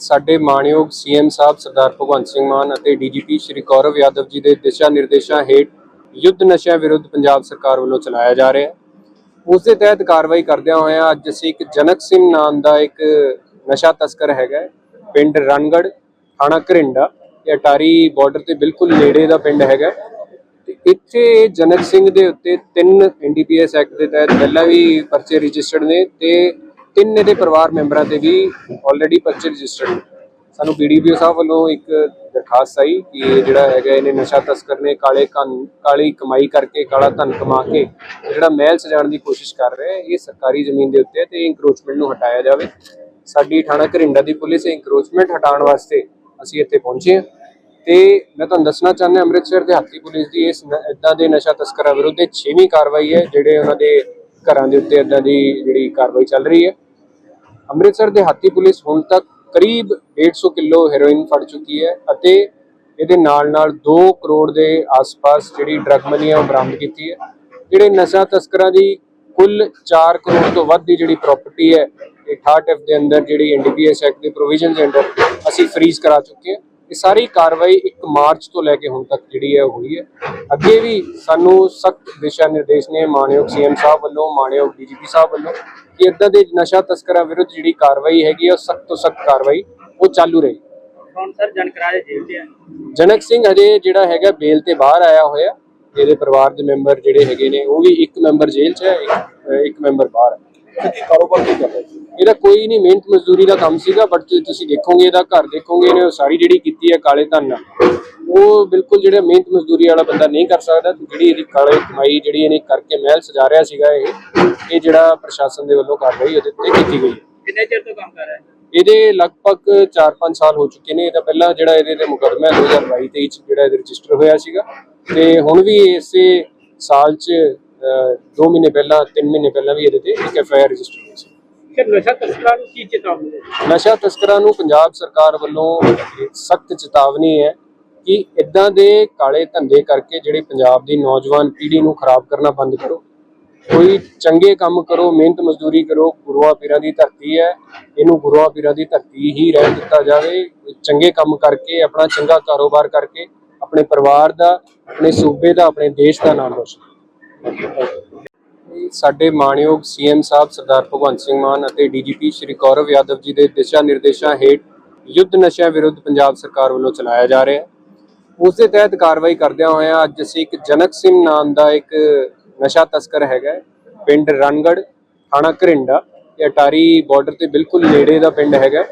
ਸਾਡੇ ਮਾਣਯੋਗ ਸੀਐਮ ਸਾਹਿਬ ਸਰਦਾਰ ਭਗਵੰਤ ਸਿੰਘ ਮਾਨ ਅਤੇ ਡੀਜੀਪੀ ਸ਼੍ਰੀ ਗੌਰਵ ਯਾਦਵ ਜੀ ਦੇ ਦਿਸ਼ਾ ਨਿਰਦੇਸ਼ਾਂ ਹੇਠ ਯੁੱਧ ਨਸ਼ਿਆਂ ਵਿਰੁੱਧ ਪੰਜਾਬ ਸਰਕਾਰ ਵੱਲੋਂ ਚਲਾਇਆ ਜਾ ਰਿਹਾ ਹੈ। ਉਸ ਦੇ ਤਹਿਤ ਕਾਰਵਾਈ ਕਰਦਿਆਂ ਹੋਇਆਂ ਅੱਜ ਅਸੀਂ ਇੱਕ ਜਨਕ ਸਿੰਘ ਨਾਮ ਦਾ ਇੱਕ ਨਸ਼ਾ ਤਸਕਰ ਹੈਗਾ ਪਿੰਡ ਰਣਗੜ, ਥਾਣਾ ਘਰਿੰਡਾ, ਇਹ ਅਟਾਰੀ ਬਾਰਡਰ ਤੇ ਬਿਲਕੁਲ ਨੇੜੇ ਦਾ ਪਿੰਡ ਹੈਗਾ ਤੇ ਇੱਥੇ ਜਨਕ ਸਿੰਘ ਦੇ ਉੱਤੇ ਤਿੰਨ ਐਨਡੀਪੀਐਸ ਐਕਟ ਦੇ ਤਹਿਤ ਪਹਿਲਾਂ ਵੀ ਪਰਚੇ ਰਜਿਸਟਰਡ ਨੇ ਤੇ ਤਿੰਨ ਇਹਦੇ ਪਰਿਵਾਰ ਮੈਂਬਰਾਂ ਤੇ ਵੀ ਆਲਰੇਡੀ ਪਰਚੇ ਰਜਿਸਟਰਡ ਨੇ। ਸਾਨੂੰ ਪੀਡੀਪੀਓ ਸਾਹਿਬ ਵੱਲੋਂ ਇੱਕ ਦਰਖਾਸਤ ਆਈ ਕਿ ਇਹ ਜਿਹੜਾ ਹੈਗਾ ਇਹਨੇ ਨਸ਼ਾ ਤਸਕਰ ਨੇ ਕਾਲੇ ਕੰਨ ਕਾਲੀ ਕਮਾਈ ਕਰਕੇ, ਕਾਲਾ ਧਨ ਕਮਾ ਕੇ ਜਿਹੜਾ ਮਹਿਲ ਸਜਾਉਣ ਦੀ ਕੋਸ਼ਿਸ਼ ਕਰ ਰਿਹਾ ਇਹ ਸਰਕਾਰੀ ਜ਼ਮੀਨ ਦੇ ਉੱਤੇ ਹੈ ਤੇ ਇੰਕਰੋਚਮੈਂਟ ਨੂੰ ਹਟਾਇਆ ਜਾਵੇ। ਸਾਡੀ ਥਾਣਾ ਘਰਿੰਡਾ ਦੀ ਪੁਲਿਸ ਇੰਕਰੋਚਮੈਂਟ ਹਟਾਉਣ ਵਾਸਤੇ ਅਸੀਂ ਇੱਥੇ ਪਹੁੰਚੇ ਹਾਂ। ਤੇ ਮੈਂ ਤੁਹਾਨੂੰ ਦੱਸਣਾ ਚਾਹੁੰਦਾ ਅੰਮ੍ਰਿਤਸਰ ਦਿਹਾਤੀ ਪੁਲਿਸ ਦੀ ਇਸ ਇਦਾਂ ਦੇ ਨਸ਼ਾ ਤਸਕਰਾਂ ਵਿਰੁੱਧ ਇਹ 6ਵੀਂ ਕਾਰਵਾਈ ਹੈ, ਜਿਹੜੇ ਉਹਨਾਂ ਦੇ ਘਰਾਂ ਦੇ ਉੱਤੇ ਇਦਾਂ ਦੀ ਜਿਹੜੀ ਕਾਰਵਾਈ ਚੱਲ ਰਹੀ ਹੈ। ਅੰਮ੍ਰਿਤਸਰ ਦਿਹਾਤੀ ਪੁਲਿਸ ਹੁਣ ਤੱਕ ਕਰੀਬ 150 ਕਿਲੋ ਹੈਰੋਇਨ ਫੜ ਚੁੱਕੀ ਹੈ ਅਤੇ ਇਹਦੇ ਨਾਲ ਨਾਲ 2 ਕਰੋੜ ਦੇ ਆਸ-ਪਾਸ ਜਿਹੜੀ ਡਰਗ ਮਨੀ ਹੈ ਉਹ ਬਰਾਮਦ ਕੀਤੀ ਹੈ। ਜਿਹੜੇ ਨਸ਼ਾ ਤਸਕਰਾਂ ਦੀ ਕੁੱਲ 4 ਕਰੋੜ ਤੋਂ ਵੱਧ ਦੀ ਜਿਹੜੀ ਪ੍ਰਾਪਰਟੀ ਹੈ 68 ਐਫ ਦੇ ਅੰਦਰ ਜਿਹੜੀ ਐਨਡੀਪੀਐਸ ਐਕਟ ਦੇ ਪ੍ਰੋਵੀਜ਼ਨਸ ਦੇ ਅੰਦਰ ਅਸੀਂ ਫ੍ਰੀਜ਼ ਕਰਾ ਚੁੱਕੇ ਹਾਂ। ਇਹ ਸਾਰੀ ਕਾਰਵਾਈ 1 ਮਾਰਚ ਤੋਂ ਲੈ ਕੇ ਹੁਣ ਤੱਕ ਜਿਹੜੀ ਹੈ ਉਹ ਹੋਈ ਹੈ। ਅੱਗੇ ਵੀ ਸਾਨੂੰ ਸਖਤ ਦਿਸ਼ਾ ਨਿਰਦੇਸ਼ ਨੇ ਮਾਨਯੋਗ ਸੀਐਮ ਸਾਹਿਬ ਵੱਲੋਂ, ਮਾਨਯੋਗ ਡੀਜੀਪੀ ਸਾਹਿਬ ਵੱਲੋਂ ਕਿ ਇਦਾਂ ਦੇ ਨਸ਼ਾ ਤਸਕਰਾਂ ਵਿਰੁੱਧ ਜਿਹੜੀ ਕਾਰਵਾਈ ਹੈਗੀ ਉਹ ਸਖਤ ਤੋਂ ਸਖਤ ਕਾਰਵਾਈ ਉਹ ਚਾਲੂ ਰਹੇ। ਹੁਣ ਸਰ? ਜਨਕਰਾਜ ਜੇਲ੍ਹ ਤੇ ਆ ਜਨਕ ਸਿੰਘ ਹਜੇ ਜਿਹੜਾ ਹੈਗਾ ਬੇਲ ਤੇ ਬਾਹਰ ਆਇਆ ਹੋਇਆ ਇਹਦੇ ਪਰਿਵਾਰ ਦੇ ਮੈਂਬਰ ਜਿਹੜੇ ਹੈਗੇ ਨੇ ਉਹ ਵੀ ਇੱਕ ਮੈਂਬਰ ਜੇਲ੍ਹ 'ਚ ਹੈ ਇੱਕ ਮੈਂਬਰ ਬਾਹਰ ਹੈ। ਕੀ ਕਾਰੋਬਾਰ ਕੀ ਕਰਦਾ ਸੀ ਇਹਦਾ ਕੋਈ ਨਹੀਂ ਮਿਹਨਤ ਮਜ਼ਦੂਰੀ ਦਾ ਕੰਮ ਸੀਗਾ ਬਟ ਤੁਸੀਂ ਦੇਖੋਗੇ ਇਹਦਾ ਘਰ ਦੇਖੋਗੇ ਇਹਨੇ ਉਹ ਸਾਰੀ ਜਿਹੜੀ ਕੀਤੀ ਹੈ ਕਾਲੇ ਧਨ ਨਾਲ ਉਹ ਬਿਲਕੁਲ ਜਿਹੜਾ ਮਿਹਨਤ ਮਜ਼ਦੂਰੀ ਵਾਲਾ ਬੰਦਾ ਨਹੀਂ ਕਰ ਸਕਦਾ। ਤੇ ਜਿਹੜੀ ਇਹਦੀ ਕਾਲੇ ਕਮਾਈ ਜਿਹੜੀ ਇਹਨੇ ਕਰਕੇ ਮਹਿਲ ਸਜਾ ਰਿਹਾ ਸੀਗਾ ਇਹ ਇਹ ਜਿਹੜਾ ਪ੍ਰਸ਼ਾਸਨ ਦੇ ਵੱਲੋਂ ਕਾਰਵਾਈ ਉਹਦੇ ਉੱਤੇ ਕੀਤੀ ਗਈ। ਕਿੰਨੇ ਚਿਰ ਤੋਂ ਕੰਮ ਕਰ ਰਿਹਾ ਹੈ? ਇਹਦੇ ਲਗਭਗ 4-5 ਸਾਲ ਹੋ ਚੁੱਕੇ ਨੇ। ਇਹਦਾ ਪਹਿਲਾਂ ਜਿਹੜਾ ਇਹਦੇ ਤੇ ਮੁਕੱਦਮਾ 2022-23 ਚ ਜਿਹੜਾ ਇਹਦੇ ਰਜਿਸਟਰ ਹੋਇਆ ਸੀਗਾ। ਤੇ ਹੁਣ ਵੀ ਇਸੇ ਸਾਲ ਚ 2 ਮਹੀਨੇ ਪਹਿਲਾਂ 3 ਮਹੀਨੇ ਪਹਿਲਾਂ ਵੀ ਇਹਦੇ ਤੇ ਇੱਕ ਐਫਆਈਆਰ ਰਜਿਸਟਰ ਹੋਈ ਸੀ। ਨਸ਼ਾ ਤਸਕਰਾਂ ਨੂੰ ਕੀ ਚੇਤਾਵਨੀ ਦੇ ਨਸ਼ਾ ਤਸਕਰਾਂ ਨੂੰ ਪੰਜਾਬ ਸਰਕਾਰ ਵੱਲੋਂ ਸਖਤ ਚੇਤਾਵਨੀ ਹੈ ਕਿ ਇਦਾਂ ਦੇ ਕਾਲੇ ਧੰਦੇ ਕਰਕੇ ਜਿਹੜੇ ਪੰਜਾਬ ਦੀ ਨੌਜਵਾਨ ਪੀੜ੍ਹੀ ਨੂੰ ਖਰਾਬ ਕਰਨਾ ਬੰਦ ਕਰੋ। ਕੋਈ ਚੰਗੇ ਕੰਮ ਕਰੋ ਮਿਹਨਤ ਮਜ਼ਦੂਰੀ ਕਰੋ ਗੁਰੂਆਂ ਪੀਰਾਂ ਦੀ ਧਰਤੀ ਹੈ। ਇਹਨੂੰ ਗੁਰੂਆਂ ਪੀਰਾਂ ਦੀ ਧਰਤੀ ਹੀ ਰਹਿਣ ਦਿੱਤਾ ਜਾਵੇ। ਚੰਗੇ ਕੰਮ ਕਰਕੇ ਆਪਣਾ ਚੰਗਾ ਕਾਰੋਬਾਰ ਕਰਕੇ ਆਪਣੇ ਪਰਿਵਾਰ ਦਾ ਆਪਣੇ ਸੂਬੇ ਦਾ ਆਪਣੇ ਦੇਸ਼ ਦਾ ਨਾਮ ਰੋਸ਼ਨ ਸਾਡੇ ਮਾਨਯੋਗ ਸੀਐਮ ਸਾਹਿਬ ਸਰਦਾਰ ਭਗਵੰਤ ਸਿੰਘ ਮਾਨ ਅਤੇ ਡੀਜੀਪੀ ਸ਼੍ਰੀ ਗੌਰਵ ਯਾਦਵ ਜੀ ਦੇ ਦਿਸ਼ਾ ਨਿਰਦੇਸ਼ਾਂ ਹੇਠ ਯੁੱਧ ਨਸ਼ਿਆਂ ਵਿਰੁੱਧ ਪੰਜਾਬ ਸਰਕਾਰ ਵੱਲੋਂ ਚਲਾਇਆ ਜਾ ਰਿਹਾ ਹੈ। ਉਸ ਦੇ ਤਹਿਤ ਕਾਰਵਾਈ ਕਰਦਿਆਂ ਹੋਇਆਂ ਅੱਜ ਅਸੀਂ ਇੱਕ ਜਨਕ ਸਿੰਘ ਨਾਮ ਦਾ ਇੱਕ ਨਸ਼ਾ ਤਸਕਰ ਹੈਗਾ ਪਿੰਡ ਰਣਗੜ, ਥਾਣਾ ਘਰਿੰਡਾ, ਇਹ ਅਟਾਰੀ ਬਾਰਡਰ ਤੇ ਬਿਲਕੁਲ ਨੇੜੇ ਦਾ ਪਿੰਡ ਹੈਗਾ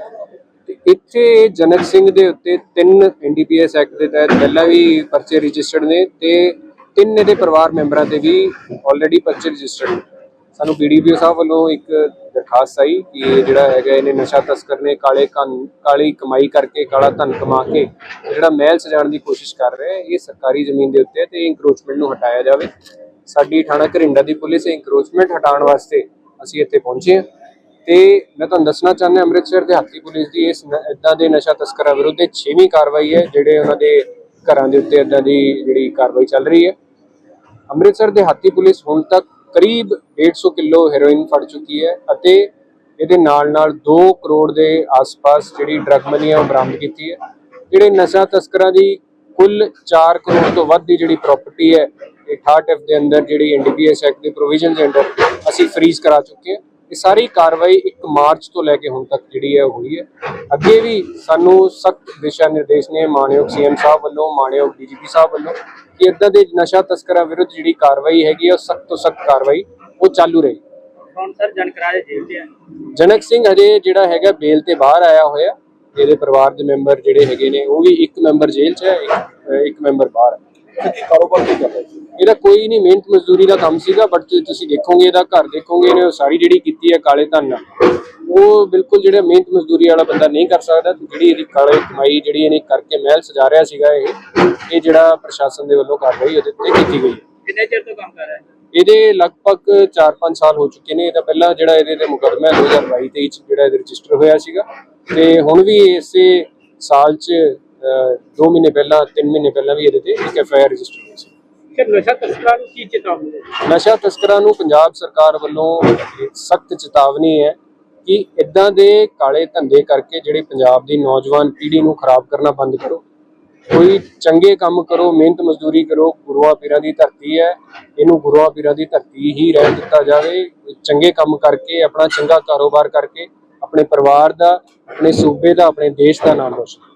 ਇੱਥੇ ਜਨਕ ਸਿੰਘ ਦੇ ਉੱਤੇ ਤਿੰਨ ਐਨਡੀਪੀਐਸ ਐਕਟ ਦੇ ਤਹਿਤ ਪਹਿਲਾਂ ਵੀ ਪਰਚੇ ਰਜਿਸਟਰਡ ਨੇ ਤੇ ਤਿੰਨ ਇਹਦੇ ਪਰਿਵਾਰ ਮੈਂਬਰਾਂ ਤੇ ਵੀ ਆਲਰੇਡੀ ਪਰਚੇ ਰਜਿਸਟਰਡ ਸਾਨੂੰ ਪੀਡੀਪੀਓ ਸਾਹਿਬ ਵੱਲੋਂ ਇੱਕ ਦਰਖਾਸਤ ਆਈ ਕਿ ਇਹ ਜਿਹੜਾ ਹੈਗਾ ਇਹਨੇ ਨਸ਼ਾ ਤਸਕਰ ਨੇ ਕਾਲੇ ਕਾਲੀ ਕਮਾਈ ਕਰਕੇ, ਕਾਲਾ ਧਨ ਕਮਾ ਕੇ ਜਿਹੜਾ ਮਹਿਲ ਸਜਾਉਣ ਦੀ ਕੋਸ਼ਿਸ਼ ਕਰ ਰਿਹਾ ਹੈ ਇਹ ਸਰਕਾਰੀ ਜ਼ਮੀਨ ਦੇ ਉੱਤੇ ਤੇ ਇੰਕਰੋਚਮੈਂਟ ਨੂੰ ਹਟਾਇਆ ਜਾਵੇ। ਸਾਡੀ ਥਾਣਾ ਘਰਿੰਡਾ ਦੀ ਪੁਲਿਸ ਇੰਕਰੋਚਮੈਂਟ ਹਟਾਉਣ ਵਾਸਤੇ ਅਸੀਂ ਇੱਥੇ ਪਹੁੰਚੇ ਹਾਂ। ਤੇ ਮੈਂ ਤੁਹਾਨੂੰ ਦੱਸਣਾ ਚਾਹੁੰਦਾ, ਅੰਮ੍ਰਿਤਸਰ ਦੇ ਦਿਹਾਤੀ ਪੁਲਿਸ ਦੀ ਇਸ ਇਦਾਂ ਦੇ ਨਸ਼ਾ ਤਸਕਰਾਂ ਵਿਰੁੱਧ ਇਹ 6ਵੀਂ ਕਾਰਵਾਈ ਹੈ, ਜਿਹੜੇ ਉਹਨਾਂ ਦੇ ਘਰਾਂ ਦੇ ਉੱਤੇ ਇਦਾਂ ਦੀ ਜਿਹੜੀ ਕਾਰਵਾਈ ਚੱਲ ਰਹੀ ਹੈ। ਅੰਮ੍ਰਿਤਸਰ ਦਿਹਾਤੀ ਪੁਲਿਸ ਹੁਣ ਤੱਕ ਕਰੀਬ 150 ਕਿਲੋ ਹੈਰੋਇਨ ਫੜ ਚੁੱਕੀ ਹੈ ਅਤੇ ਇਹਦੇ ਨਾਲ ਨਾਲ 2 ਕਰੋੜ ਦੇ ਆਸ-ਪਾਸ ਜਿਹੜੀ ਡਰੱਗ ਮਨੀ ਹੈ ਉਹ ਬਰਾਮਦ ਕੀਤੀ ਹੈ। ਜਿਹੜੇ ਨਸ਼ਾ ਤਸਕਰਾਂ ਦੀ ਕੁੱਲ 4 ਕਰੋੜ ਤੋਂ ਵੱਧ ਦੀ ਜਿਹੜੀ ਪ੍ਰਾਪਰਟੀ ਹੈ, ਇਹ 68 ਐਫ ਦੇ ਅੰਦਰ ਜਿਹੜੀ ਐਨਡੀਪੀਐਸ ਐਕਟ ਦੇ ਪ੍ਰੋਵੀਜ਼ਨਸ ਦੇ ਅੰਦਰ ਅਸੀਂ ਫ੍ਰੀਜ਼ ਕਰਾ ਚੁੱਕੇ ਹਾਂ। ਇਹ ਸਾਰੀ ਕਾਰਵਾਈ 1 ਮਾਰਚ ਤੋਂ ਲੈ ਕੇ ਹੁਣ ਤੱਕ ਜਿਹੜੀ ਹੈ ਉਹ ਹੋਈ ਹੈ। ਅੱਗੇ ਵੀ ਸਾਨੂੰ ਸਖਤ ਦਿਸ਼ਾ ਨਿਰਦੇਸ਼ ਨੇ ਮਾਨਯੋਗ ਸੀਐਮ ਸਾਹਿਬ ਵੱਲੋਂ ਮਾਨਯੋਗ ਡੀਜੀਪੀ ਸਾਹਿਬ ਵੱਲੋਂ ਕਿ ਇਦਾਂ ਦੇ ਨਸ਼ਾ ਤਸਕਰਾਂ ਵਿਰੁੱਧ ਜਿਹੜੀ ਕਾਰਵਾਈ ਹੈਗੀ ਹੈ ਉਹ ਸਖਤ ਤੋਂ ਸਖਤ ਕਾਰਵਾਈ ਉਹ ਚਾਲੂ ਰਹੇ। ਹੁਣ ਸਰ? ਜਨਕਰਾਜ ਜੇਲ੍ਹ ਤੇ ਆ ਜਨਕ ਸਿੰਘ ਹਜੇ ਜਿਹੜਾ ਹੈਗਾ ਬੇਲ ਤੇ ਬਾਹਰ ਆਇਆ ਹੋਇਆ। ਇਹਦੇ ਪਰਿਵਾਰ ਦੇ ਮੈਂਬਰ ਜਿਹੜੇ ਹੈਗੇ ਨੇ ਉਹ ਵੀ ਇੱਕ ਮੈਂਬਰ ਜੇਲ੍ਹ 'ਚ ਹੈ ਇੱਕ ਮੈਂਬਰ ਬਾਹਰ ਹੈ। ਕੀ ਕਾਰੋਬਾਰ ਕੀ ਕਰਦਾ ਸੀ? ਇਹਦਾ ਕੋਈ ਨਹੀਂ ਮਿਹਨਤ ਮਜ਼ਦੂਰੀ ਦਾ ਕੰਮ ਸੀਗਾ ਬਟ ਤੁਸੀਂ ਦੇਖੋਗੇ ਇਹਦਾ ਘਰ ਦੇਖੋਗੇ ਇਹਨੇ ਸਾਰੀ ਜਿਹੜੀ ਕੀਤੀ ਹੈ ਕਾਲੇ ਧਨ ਨਾਲ ਉਹ ਬਿਲਕੁਲ ਜਿਹੜਾ ਮਿਹਨਤ ਮਜ਼ਦੂਰੀ ਵਾਲਾ ਬੰਦਾ ਨਹੀਂ ਕਰ ਸਕਦਾ ਤੇ ਜਿਹੜੀ ਇਹਦੀ ਕਾਲੇ ਕਮਾਈ ਜਿਹੜੀ ਇਹਨੇ ਕਰਕੇ ਮਹਿਲ ਸਜਾ ਰਿਹਾ ਸੀਗਾ ਇਹ ਇਹ ਜਿਹੜਾ ਪ੍ਰਸ਼ਾਸਨ ਦੇ ਵੱਲੋਂ ਕਾਰਵਾਈ ਉਹਦੇ ਉੱਤੇ ਕੀਤੀ ਗਈ ਹੈ। ਕਿੰਨੇ ਚਿਰ ਤੋਂ ਕੰਮ ਕਰ ਰਿਹਾ ਹੈ? ਇਹਦੇ ਲਗਭਗ 4-5 ਸਾਲ ਹੋ ਚੁੱਕੇ ਨੇ ਇਹਦਾ ਪਹਿਲਾਂ ਜਿਹੜਾ ਇਹਦੇ ਤੇ ਮੁਕੱਦਮਾ 2022-23 ਚ ਜਿਹੜਾ ਇਹਦੇ ਰਜਿਸਟਰ ਹੋਇਆ ਸੀਗਾ ਤੇ ਹੁਣ ਵੀ ਇਸੇ ਸਾਲ ਚ 2 ਮਹੀਨੇ ਪਹਿਲਾਂ 3 ਮਹੀਨੇ ਪਹਿਲਾਂ ਵੀ ਇਹਦੇ ਤੇ ਇੱਕ ਐਫਆਈਆਰ ਰਜਿਸਟਰ ਹੋਈ ਸੀ। ਕਿ ਨਸ਼ਾ ਤਸਕਰਾਂ ਨੂੰ ਕੀ ਚੇਤਾਵਨੀ ਦੇ ਨਸ਼ਾ ਤਸਕਰਾਂ ਨੂੰ ਪੰਜਾਬ ਸਰਕਾਰ ਵੱਲੋਂ ਸਖਤ ਚੇਤਾਵਨੀ ਹੈ ਕਿ ਇਦਾਂ ਦੇ ਕਾਲੇ ਧੰਦੇ ਕਰਕੇ ਜਿਹੜੇ ਪੰਜਾਬ ਦੀ ਨੌਜਵਾਨ ਪੀੜ੍ਹੀ ਨੂੰ ਖਰਾਬ ਕਰਨਾ ਬੰਦ ਕਰੋ। ਕੋਈ ਚੰਗੇ ਕੰਮ ਕਰੋ, ਮਿਹਨਤ ਮਜ਼ਦੂਰੀ ਕਰੋ, ਗੁਰੂਆਂ ਪੀਰਾਂ ਦੀ ਧਰਤੀ ਹੈ, ਇਹਨੂੰ ਗੁਰੂਆਂ ਪੀਰਾਂ ਦੀ ਧਰਤੀ ਹੀ ਰਹਿ ਦਿੱਤਾ ਜਾਵੇ। ਚੰਗੇ ਕੰਮ ਕਰਕੇ, ਆਪਣਾ ਚੰਗਾ ਕਾਰੋਬਾਰ ਕਰਕੇ, ਆਪਣੇ ਪਰਿਵਾਰ ਦਾ, ਆਪਣੇ ਸੂਬੇ ਦਾ, ਆਪਣੇ ਦੇਸ਼ ਦਾ ਨਾਮ ਰੋਸ਼ਨ